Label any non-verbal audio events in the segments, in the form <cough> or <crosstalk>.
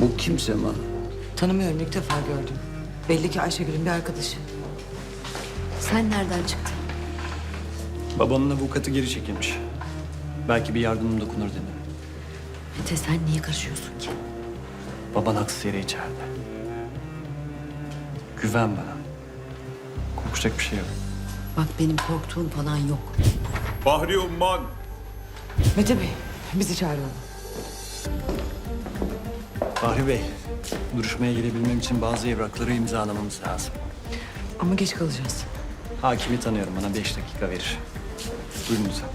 Bu kim Sema? Tanımıyorum ilk defa gördüm. Belli ki Ayşegül'ün bir arkadaşı. Sen nereden çıktın? Babanın avukatı geri çekilmiş. Belki bir yardımım dokunur dedim. Mete sen niye karışıyorsun ki? Baban haksız yere içeride. Güven bana. Korkacak bir şey yok. Bak benim korktuğum falan yok. Bahri Umman. Mete Bey, bizi çağırıyorlar. Bahri Bey, duruşmaya girebilmem için bazı evrakları imzalamamız lazım. Ama geç kalacağız. Hakimi tanıyorum, bana beş dakika verir. Buyurun lütfen.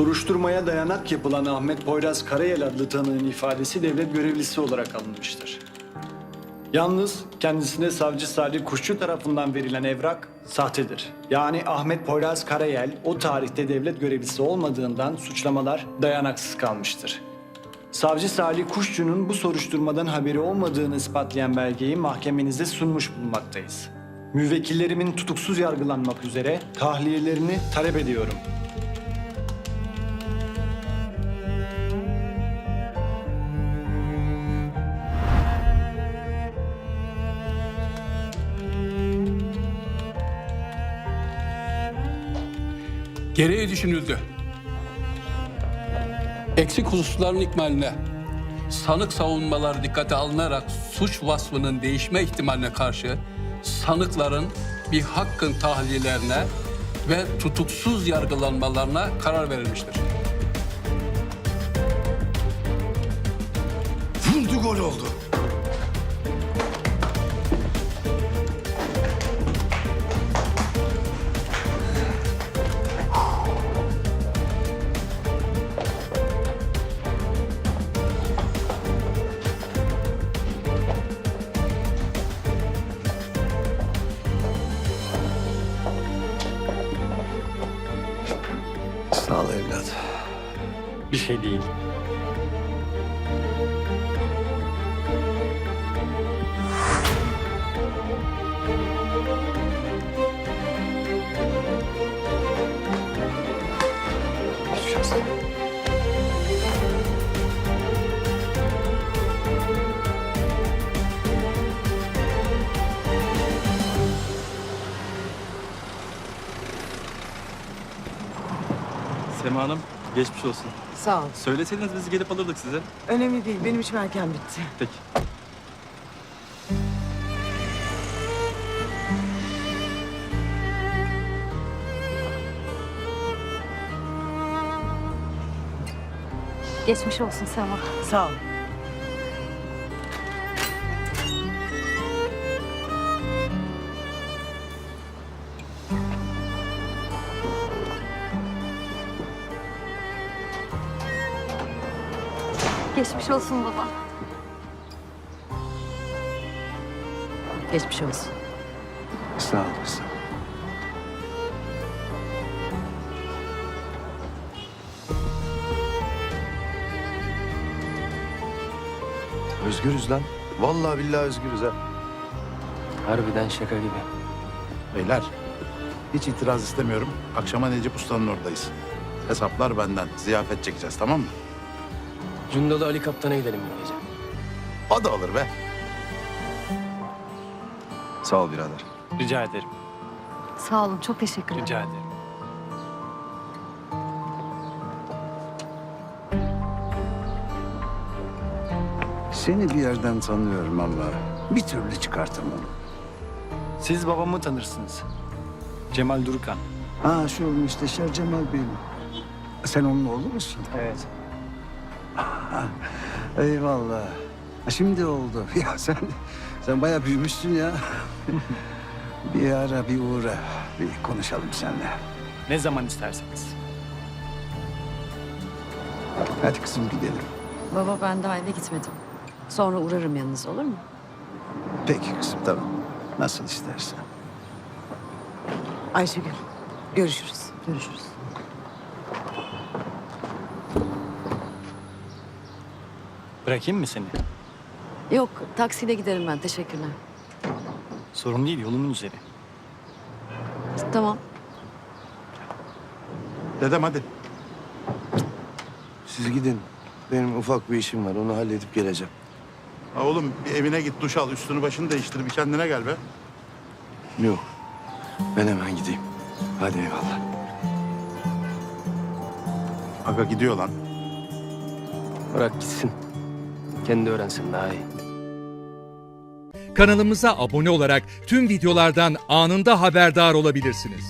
Soruşturmaya dayanak yapılan Ahmet Poyraz Karayel adlı tanığın ifadesi devlet görevlisi olarak alınmıştır. Yalnız kendisine savcı Salih Kuşçu tarafından verilen evrak sahtedir. Yani Ahmet Poyraz Karayel o tarihte devlet görevlisi olmadığından suçlamalar dayanaksız kalmıştır. Savcı Salih Kuşçu'nun bu soruşturmadan haberi olmadığını ispatlayan belgeyi mahkemenize sunmuş bulunmaktayız. Müvekkillerimin tutuksuz yargılanmak üzere tahliyelerini talep ediyorum. Gereği düşünüldü. Eksik hususların ikmaline, sanık savunmaları dikkate alınarak suç vasfının değişme ihtimaline karşı sanıkların bir hakkın tahliyelerine ve tutuksuz yargılanmalarına karar verilmiştir. Vurdu gol oldu. Ol evlat. Bir şey değil. Sema Hanım, geçmiş olsun. Sağ ol. Söyleseydiniz biz gelip alırdık sizi. Önemli değil, benim için erken bitti. Peki. Geçmiş olsun Sema. Sağ ol. Geçmiş olsun baba. Geçmiş olsun. Sağ olasın. Özgürüz lan. Vallahi billahi özgürüz ha. Harbiden şaka gibi. Beyler hiç itiraz istemiyorum. Akşama Necip Usta'nın oradayız. Hesaplar benden. Ziyafet çekeceğiz tamam mı? Cundalı Ali Kaptan'a gidelim bu gece. O da olur be. Sağ ol birader. Rica ederim, Sağ olun, çok teşekkür ederim. rica ederim. Seni bir yerden tanıyorum ama bir türlü çıkartamam. Siz babamı tanırsınız. Cemal Durukan. Ha şu müsteşar Cemal Bey mi? Sen onun oğlu musun? Evet. Eyvallah. Ha, Şimdi oldu. <laughs> Ya sen sen bayağı büyümüşsün ya. <laughs> bir ara bir uğra. Bir konuşalım seninle. Ne zaman isterseniz. Hadi kızım gidelim. Baba ben daha eve gitmedim. Sonra uğrarım yanınıza olur mu? Peki kızım tamam. Nasıl istersen. Ayşegül, görüşürüz. Görüşürüz. Bırakayım mı seni? Yok taksiyle giderim ben teşekkürler. Sorun değil yolumun üzeri. Tamam. Dedem hadi. Siz gidin. Benim ufak bir işim var. Onu halledip geleceğim. Ha oğlum bir evine git duş al üstünü başını değiştir bir kendine gel be. Yok. Ben hemen gideyim. Hadi eyvallah. Aga gidiyor lan. Bırak gitsin. Kendi öğrensin daha iyi. Kanalımıza abone olarak tüm videolardan anında haberdar olabilirsiniz.